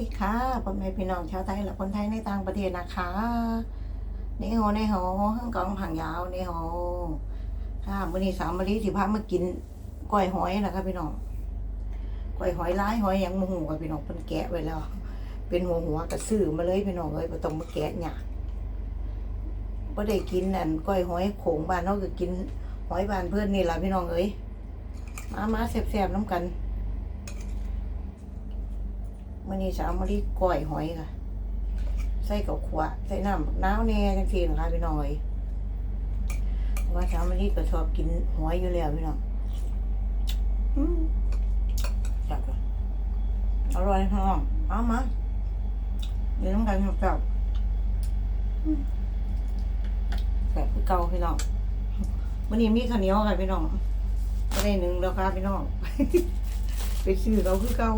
ดีค่ะพ่อแม่พี่น้องชาวไทยและคนไทยในต่างประเทศนะคะนี่โหนี่โหห้างกองผังยาวนี่โหค่ะวันนี้สามมะลิสิพามากินก้อยหอยนะคะพี่น้องก้อยหอยร้ายหอยหยังโมโหกับพี่น้องเป็นแกะไว้แล้ว เป็นหัวหัวกระซื้อมาเลยพี่น้องเอ้ยบ่ต้องมาแกะเนี่ยบ่ได้กินนั่นก้อยหอยโขงบ้านเนาะก็กินหอยบ้านเพื่อนนี่แหละพี่น้องเอ้ยมามาแซ่บๆน้ำกัน มื่อนี้จะเอามารีก้อยหอยค่ะ ใส่กับขวดใส่น้ำน้าวแน่จังทีนะคะพี่น้อยว่าเช้ามารีก็ชอบกินหอยอยู่แล้วพี่น้องอืมจับเลยอร่อยพี่น้องเอามาเดี๋ยวต้องการจับจับแบบคือเก่าพี่น้องวันนี้มีข้าวเหนียวค่ะพี่น้องไม่ได้หนึ่งแล้วค่ะพี่น้อง ไปซื้อเราคือเก่า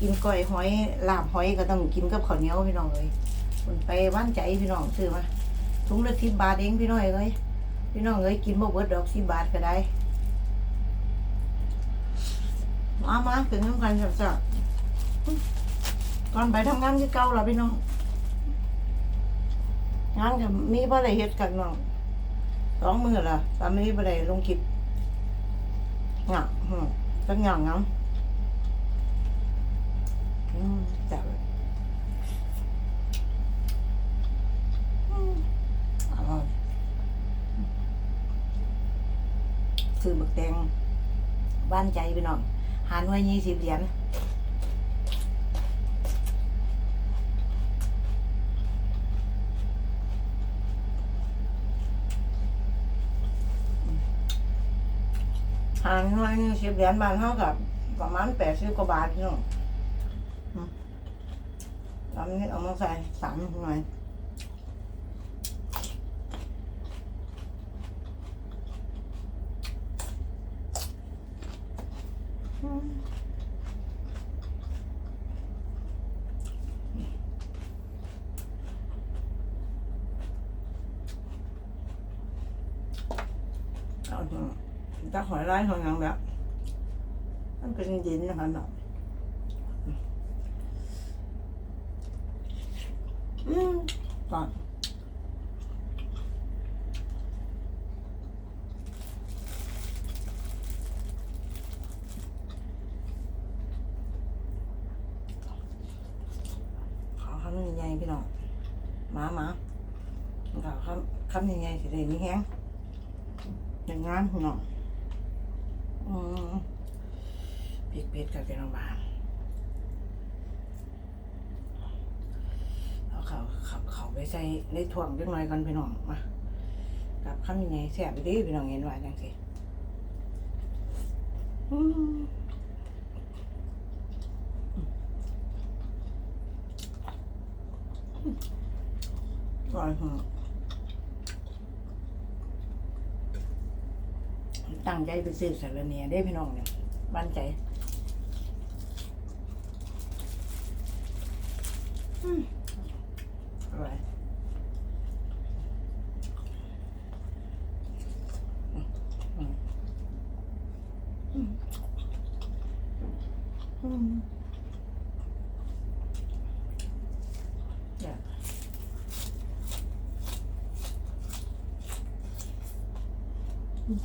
กินก้อยหอยลาบหอยก็ต้องกินกับข้าวเหนียวพี่น้องเลยคนไปว่านใจพี่น้องซื้อมาถุงละสิบบาทเองพี่น้องเลยพี่น้องเลยกินบ่เบิดดอกสิบบาทก็ได้มามาถึงน้ำกันจับๆก่อนไปทำงานที่เก่าแล้วพี่น้องงานกับมีบ่ได้เฮ็ดกันน้องสองมือละสามีบ่ได้ลงคลิปหงักหงจังหงักงั้ อืมจับอืมอร่อยซื้อบักแตงบ้านใจพี่น้อง หารไว้ยี่สิบเหรียญหารไว้ยี่สิบเหรียญบ้านเท่ากับประมาณแปดสิบกว่าบาทพี่น้อง ตอนนี้เอามาใส่สามหน่อยเอาเถอะจะหอยไล่หอยหยังแบบมันเป็นดินนะคะเนาะ อืมก่อนขอคำใหญ่ๆพี่น้องหมาหมาเขอคำคำใหญ่ๆสิได้นี่แห้งอย่างงานพี่น้องอืมพริกเผ็ดกับเป็นบางเอาเขาเขาเขาไปใส่ในถ่วงเล็กน้อยก่อนพี่น้องมากับข้าวยังไงแซ่บไปดิพี่น้องเห็นว่าจังสิอืม อร่อยเหรอตั้งใจไปซื้อสารเนียได้พี่น้องเนี่ยบ้านใจอืมอร่อยอืมอืมอืมอืมเดี๋ยวอืม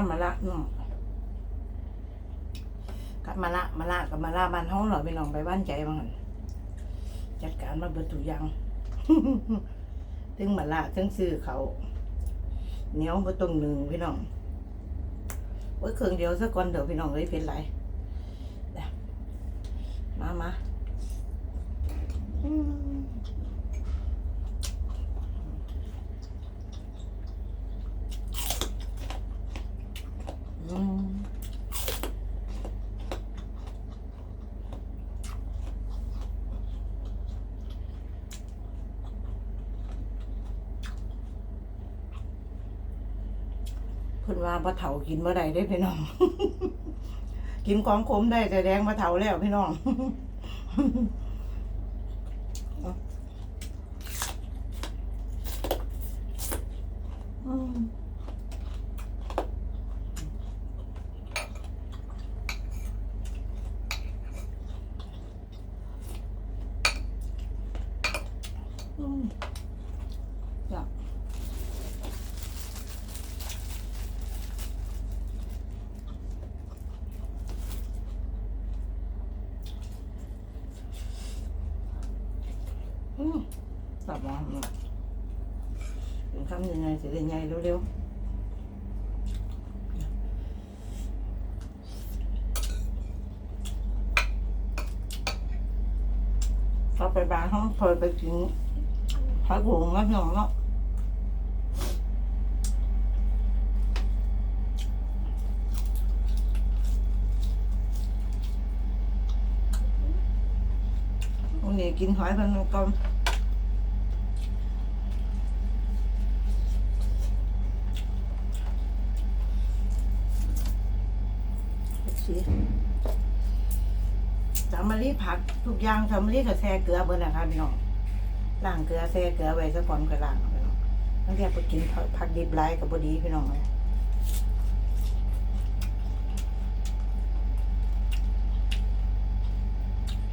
น้ำมะละน้ำกับมะละมะละกับมะละบ้านเฮาเหรอไปลองไปบ้านใจบ้างหั่นจัดการมาเบิดทุกย่างถึงมะละถึงซื้อเขาเหนียวบ่ต้องหนึ่งพี่น้องไว้เครื่องเดียวสักก่อนเดี๋ยวพี่น้องเลยเป็นไรมามามอืมเพิ่นว่าบ่เฒ่ากินบ่ได้เด้พี่น้อง กินของขมได้แต่แดงบ่เฒ่าแล้วพี่น้อง ทำยังไง สิได้ไงเร็วๆเราไปบ้านห้องเคยไปกินผักหงแล้วหนองเนาะวันนี้กินหอยพันกลมสีสามมะ ลิผักทุกอย่างสามมะลิกับแซ่เกลือเบอร์นะคะพี่น้องล้างเกลือแซ่เกลือไว้ซะก่อนก็ล้างเอาพี่น้องตั้งแต่ไปกินผักดิบไรกับบดีพี่น้องเลย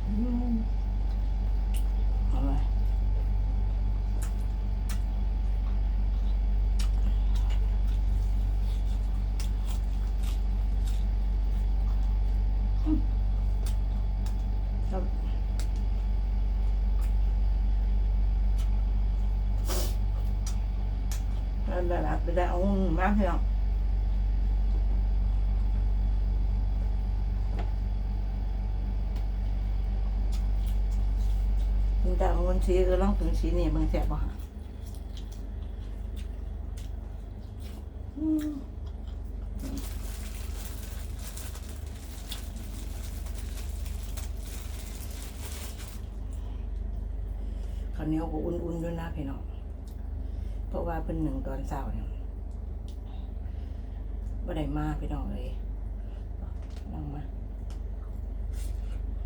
อืมเอาไว้ ครับ นั่นแหละไปได้เอามาเถอะคุณตาเอาวันสีก็ลองถึงสีนี่มึงแสบบ่ฮะอืมข้าวเหนียวก็อุ่นๆด้วยนะพี่น้อง ราะว่าเป็นหนึ่งตอนเช้าเนี่ยบ่ได้มาพี่น้องเลยนั่งมา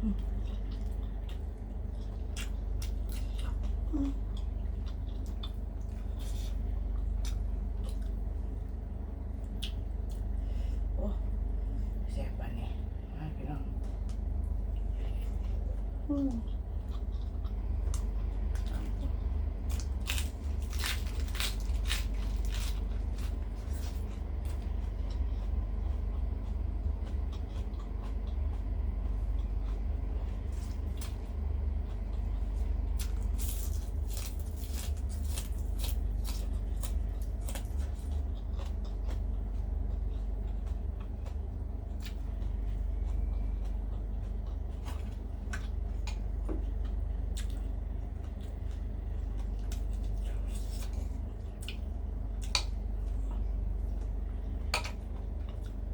อืมอืมโอ้แซ่บปานนี้มาพี่น้องอืม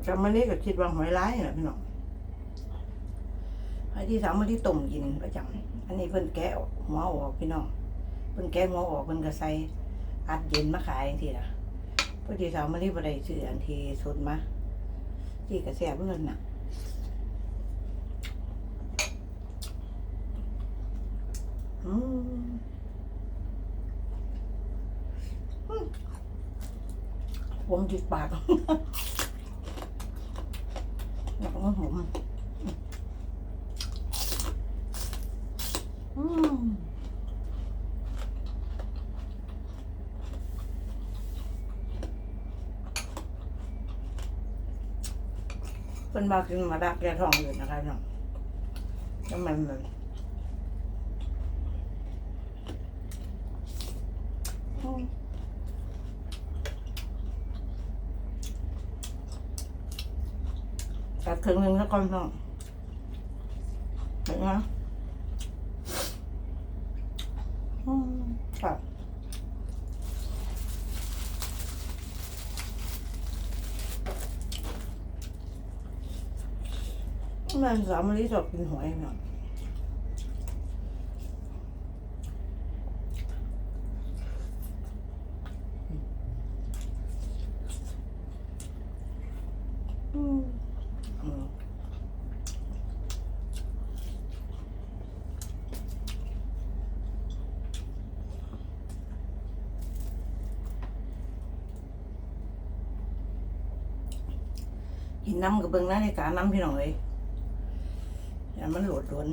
จำมันนี้ก็คิดว่าหอยร้ายแหละพี่น้องไอ้ที่สามมันที่ต้มกินประจำอันนี้เพิ่นแกะหัวออกพี่น้องเพิ่นแกะหัวออกเพิ่นก็ใส่อัดเย็นมาขายอย่างที่ละพอดีสามมันที่บ่ได้ซื้ออันที่สดมาที่กระแสเพิ่อนน่ะอืมอืมผมจิกปาก แล้วก็หอมอืมเป็นมากินมาดักแกท้องอยู่นะคะน้องทำไมมันอืม ถึงหนึ่งแล้วก่อนน้องเห็นไหมค่ะมันสามลิตรกินหอยหน่อยอืมอืม กินน้ำกับเบิ้งนะในการน้ำพี่น้องเอ้ยอย่ามันโหลดโดน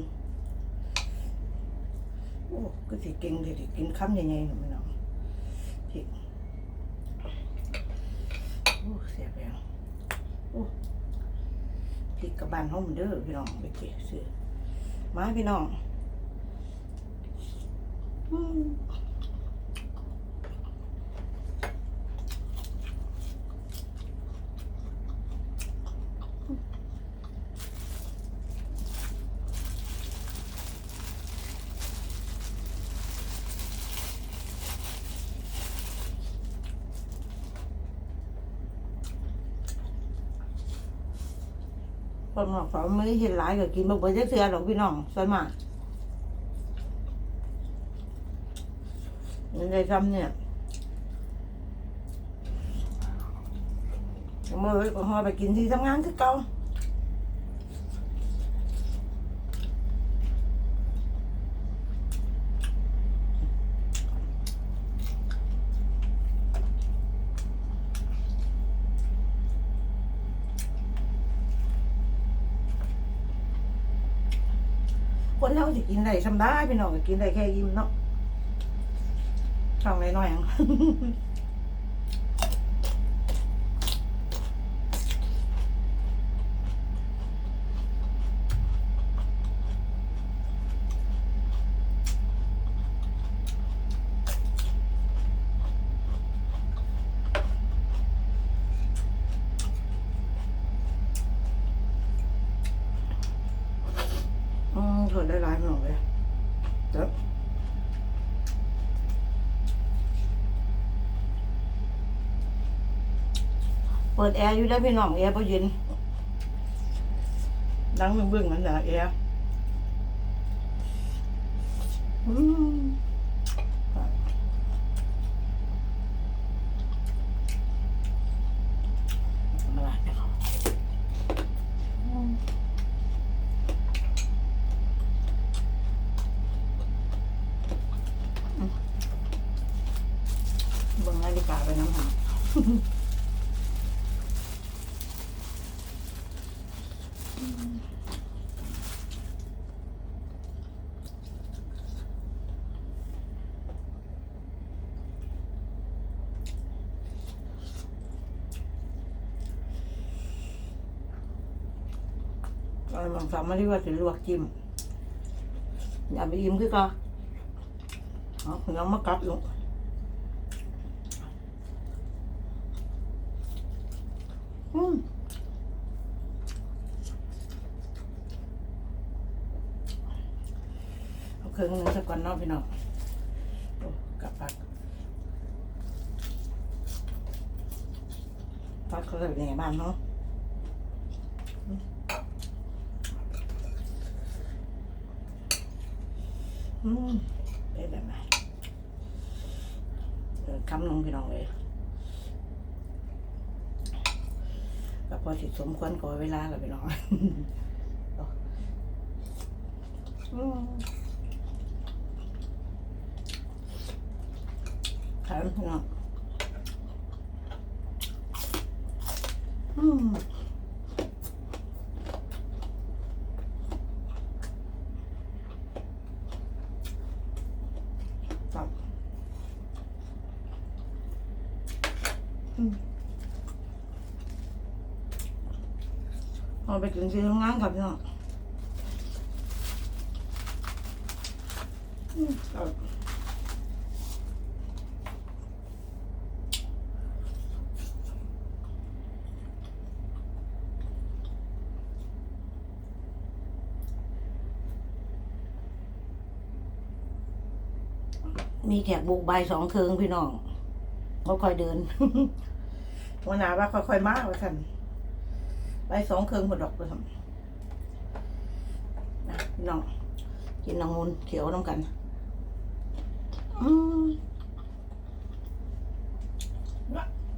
โอ้ก็สิเก่งเสิกินคำยังไงหนูพี่น้องพริกโอ้เสียบแล้วโอ้พริกกับบ้านห้องเด้อพี่น้องไปเก็บซื้อมาพี่น้องอื นบอกเขาไม่ได้เห็นหลายก็กินบ่เบิดจักเทื่อหรอกพี่น้องส่วนมากมันได้ซ้ำเนี่ยเมื่อก็หอไปกินที่ทำงานคือเก่า แล้วจะกินได้ทำได้พี่น้องก็กินได้แค่ยิ้มเนาะช่องน้อยๆอย่าง อืมเถิดได้หลายหน่อยเลยเด้อ เปิดแอร์อยู่ได้วพี่น้องแอร์พอเย็นดังเบิ่งๆนั่นแหละแอร์อืมมาละเดี๋ยวเขาอืมเบิ่งนาฬิกาไปน้ำหา เอาลองทำมาที่ว่าจะลวกจิ้มอย่าไปอิ่มคือก็เอาเพิ่งมากัดลงอืมเอาเครื่องนึงสักก่อนเนาะพี่น้องกับปักปักเขาจะเป็นยังไงบ้างเนาะอืมอืมเป็นแบบไหนเออคำลงพี่น้องเลย ก็พอสิสมควรก่อเวลาเราไปน้องอืมถามพี่น้องอืมครับอืม เอาไปกินที่ทำงานกับพี่น้องมีแขกบุกใบสองเคืองพี่น้องเขาคอยเดินวันหนาว่าค่อยๆมากว่าท่าน ไปสองเครื่องหมดดอกไปทำนะพี่น้องกินน้ำมูลเขียวน้ำกัน อืม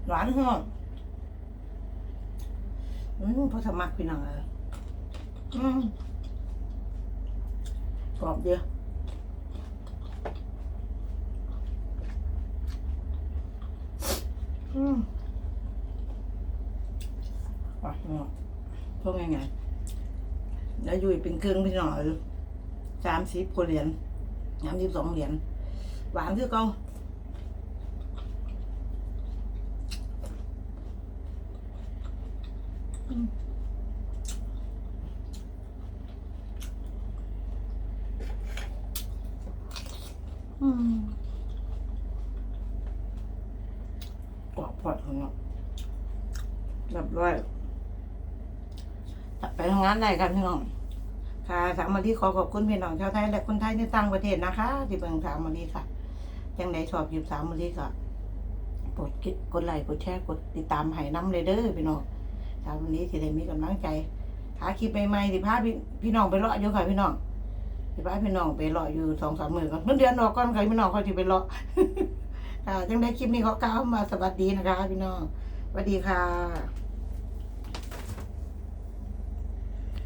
หวานหอมอืมพอสมักพี่น้องเอออืมกรอบเดียวอืม อะเนาะพวกไงแล้วอยู่เป็นเครื่องพี่หน่อยสามสิบกว่าเหรียญสามสิบสองเหรียญหวานคือเก่าอืมอืมกรอบพอดของเนาะ เรียบร้อยไป ทำงานได้ครับพี่น้อง ค่ะสามวันที่ขอขอบคุณพี่น้องชาวไทยและคนไทยในต่างประเทศนะคะ ที่เบิ่งสามวันนี้ค่ะ ยังไดชอบหยิบสามวันนี้ก็กดกดไลค์กดแชร์กดติดตามให้น้ำเลยเด้อพี่น้องสามวันนี้สิได้มีกำลังใจหาคลิปใหม่ๆสิพาพี่พี่น้องไปเลาะอยู่ค่ะพี่น้องสิพาพี่น้องไปเลาะอยู่สองสามหมื้อก่อนเงินเดือนออกก่อนค่ะพี่น้องค่อยสิไปเลาะค่ะจังได้คลิปนี้เขากล่าวมาสวัสดีนะคะ พี่น้องสวัสดีค่ะ